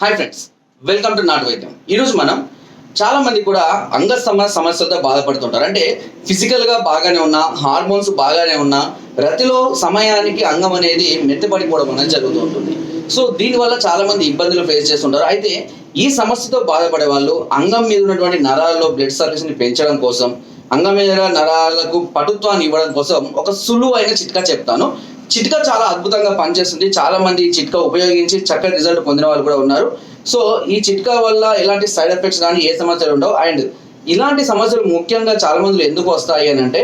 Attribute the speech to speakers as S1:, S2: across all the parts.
S1: Hi friends welcome to నాటు వైద్యం ఈరోజు మనం చాలా మంది కూడా అంగస్తమ సమస్యలతో బాధపడుతుంటారు. అంటే ఫిజికల్గా బాగానే ఉన్నా హార్మోన్స్ బాగానే ఉన్నా రతిలో సమయానికి అంగం అనేది మెత్తపడిపోవడం అనేది జరుగుతూ ఉంటుంది. సో దీనివల్ల చాలా మంది ఇబ్బందులు ఫేస్ చేస్తుంటారు. అయితే ఈ సమస్యతో బాధపడే వాళ్ళు అంగం మీద ఉన్నటువంటి నరాల్లో బ్లడ్ సర్వీస్ని ని పెంచడం కోసం అంగం మీద నరాలకు పటుత్వాన్ని ఇవ్వడం కోసం ఒక సులువైన చిట్కా చెప్తాను. చిట్కా చాలా అద్భుతంగా పనిచేస్తుంది. చాలా మంది ఈ చిట్కా ఉపయోగించి చక్కటి రిజల్ట్ పొందిన వాళ్ళు కూడా ఉన్నారు. సో ఈ చిట్కా వల్ల ఎలాంటి సైడ్ ఎఫెక్ట్స్ కానీ ఏ సమస్యలు ఉండవు. అండ్ ఇలాంటి సమస్యలు ముఖ్యంగా చాలా మందిలో ఎందుకు వస్తాయి అని అంటే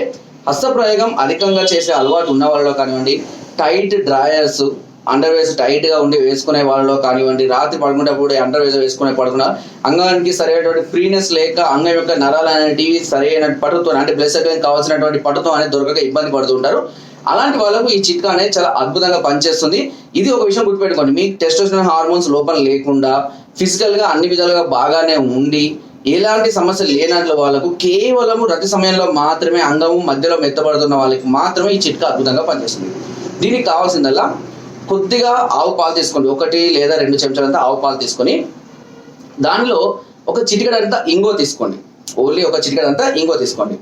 S1: హస్తప్రయోగం అధికంగా చేసే అలవాటు ఉన్న వాళ్ళలో కానివ్వండి టైట్ డ్రాయర్స్ అండర్ వేస్ టైట్గా ఉండి వేసుకునే వాళ్ళలో కానివ్వండి రాత్రి పడుకునేటప్పుడు అండర్ వేస్ వేసుకునే పడుకున్న అంగానికి సరైనటువంటి ఫ్రీనెస్ లేక అంగం యొక్క నరాలు అనేటివి సరైన పటుత్వం అంటే బ్లడ్ కావాల్సినటువంటి పటుత్వం అనేది దొరకక ఇబ్బంది పడుతుంటారు అలాంటి వాళ్ళకు ఈ చిట్కా అనేది చాలా అద్భుతంగా పనిచేస్తుంది. ఇది ఒక విషయం గుర్తుపెట్టుకోండి. మీకు టెస్టోస్టెరాన్ హార్మోన్స్ లోపల లేకుండా ఫిజికల్గా అన్ని విధాలుగా బాగానే ఉండి ఎలాంటి సమస్య లేనట్లు వాళ్ళకు కేవలము రతి సమయంలో మాత్రమే అంగము మధ్యలో మెత్తబడుతున్న వాళ్ళకి మాత్రమే ఈ చిట్కా అద్భుతంగా పనిచేస్తుంది. దీనికి కావాల్సిందల్లా కొద్దిగా ఆవు పాలు తీసుకోండి ఒకటి లేదా రెండు చెంచాలంతా ఆవు పాలు తీసుకొని దానిలో ఒక చిటికడంతా ఇంగో తీసుకోండి. ఓన్లీ ఒక చిటికడంతా ఇంగో తీసుకోండి.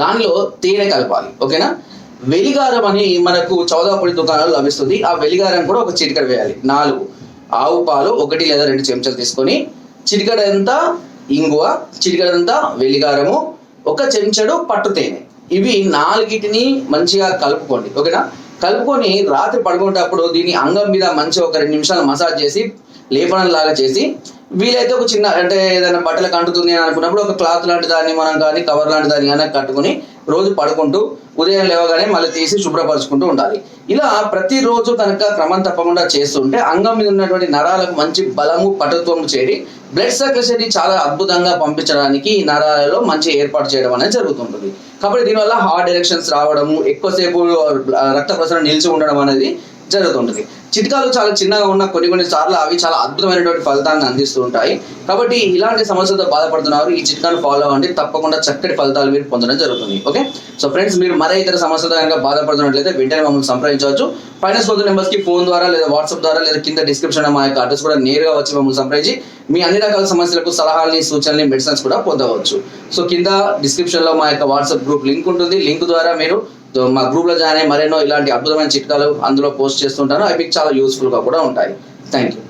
S1: దానిలో తేనె కలపాలి. ఓకేనా? వెలిగారం అని మనకు చౌదాపొడి దుకాణాలు లభిస్తుంది. ఆ వెలిగారం కూడా ఒక చిటికడ వేయాలి. నాలుగు. ఆవు పాలు ఒకటి లేదా రెండు చెంచాలు తీసుకొని చిటికడంతా ఇంగువ చిటికడంతా వెలిగారము ఒక చెంచడు పట్టు తేనె. ఇవి నాలుగిటిని మంచిగా కలుపుకోండి. ఓకేనా? కలుపుకొని రాత్రి పడుకునేటప్పుడు దీని అంగం మీద మంచి ఒక రెండు నిమిషాలు మసాజ్ చేసి లేపనం లాగా చేసి వీలైతే ఒక చిన్న అంటే ఏదైనా బట్టలకు అంటుతుంది అని అనుకున్నప్పుడు ఒక క్లాత్ లాంటి దాన్ని మనం కానీ కవర్ లాంటి దాన్ని కానీ కట్టుకుని రోజు పడుకుంటూ ఉదయం లేవగానే మళ్ళీ తీసి శుభ్రపరచుకుంటూ ఉండాలి. ఇలా ప్రతిరోజు కనుక క్రమం తప్పకుండా చేస్తుంటే అంగం మీద ఉన్నటువంటి నరాలకు మంచి బలము పటుత్వము చేరి బ్లడ్ సర్క్యులేషన్ చాలా అద్భుతంగా పంపించడానికి ఈ నరాలలో మంచి ఏర్పాటు చేయడం అనేది జరుగుతుంటుంది. కాబట్టి దీనివల్ల హార్ట్ డైరెక్షన్స్ రావడము ఎక్కువసేపు రక్త ప్రసరణ నిలిచి ఉండడం అనేది జరుగుతుంటుంది. చిట్కాలు చాలా చిన్నగా ఉన్న కొన్ని కొన్ని సార్లు అవి చాలా అద్భుతమైనటువంటి ఫలితాన్ని అందిస్తూ ఉంటాయి. కాబట్టి ఇలాంటి సమస్యలతో బాధపడుతున్నారు ఈ చిట్కాను ఫాలో అవ్వండి. తప్పకుండా చక్కటి ఫలితాలు మీరు పొందడం జరుగుతుంది. ఓకే సో ఫ్రెండ్స్ మీరు మరే ఇతర సమస్యలతో కనుక బాధపడుతున్నట్లయితే వెంటనే మమ్మల్ని సంప్రదించవచ్చు. పైన స్పోతున్న నెంబర్స్కి ఫోన్ ద్వారా లేదా వాట్సాప్ ద్వారా లేదా కింద డిస్క్రిప్షన్ మా యొక్క అడ్రస్ కూడా నేరుగా వచ్చి మమ్మల్ని సంప్రదించి మీ అన్ని రకాల సమస్యలకు సలహాలని సూచనలు మెడిసిన్స్ కూడా పొందవచ్చు. సో కింద డిస్క్రిప్షన్లో మా యొక్క వాట్సాప్ గ్రూప్ లింక్ ఉంటుంది. లింక్ ద్వారా మీరు మా గ్రూప్లో జాయిన్ అయ్యి మరెన్నో ఇలాంటి అద్భుతమైన చిట్కాలు అందులో పోస్ట్ చేస్తుంటాను. అవి మీకు చాలా యూస్ఫుల్గా కూడా ఉంటాయి. Thank you